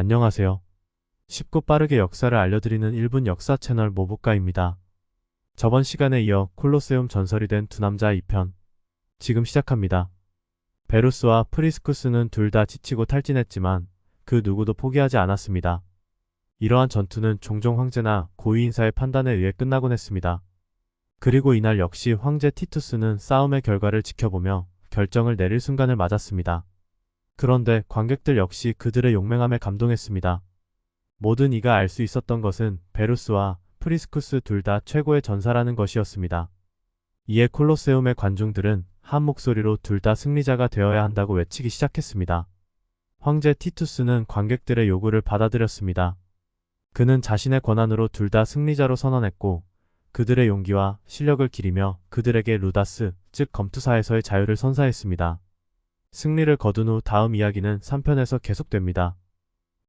안녕하세요. 쉽고 빠르게 역사를 알려드리는 1분 역사 채널 모부가입니다. 저번 시간에 이어 콜로세움 전설이 된 두 남자 2편. 지금 시작합니다. 베루스와 프리스쿠스는 둘 다 지치고 탈진했지만 그 누구도 포기하지 않았습니다. 이러한 전투는 종종 황제나 고위 인사의 판단에 의해 끝나곤 했습니다. 그리고 이날 역시 황제 티투스는 싸움의 결과를 지켜보며 결정을 내릴 순간을 맞았습니다. 그런데 관객들 역시 그들의 용맹함에 감동했습니다. 모든 이가 알 수 있었던 것은 베루스와 프리스쿠스 둘 다 최고의 전사라는 것이었습니다. 이에 콜로세움의 관중들은 한 목소리로 둘 다 승리자가 되어야 한다고 외치기 시작했습니다. 황제 티투스는 관객들의 요구를 받아들였습니다. 그는 자신의 권한으로 둘 다 승리자로 선언했고 그들의 용기와 실력을 기리며 그들에게 루다스, 즉 검투사에서의 자유를 선사했습니다. 승리를 거둔 후 다음 이야기는 3편에서 계속됩니다.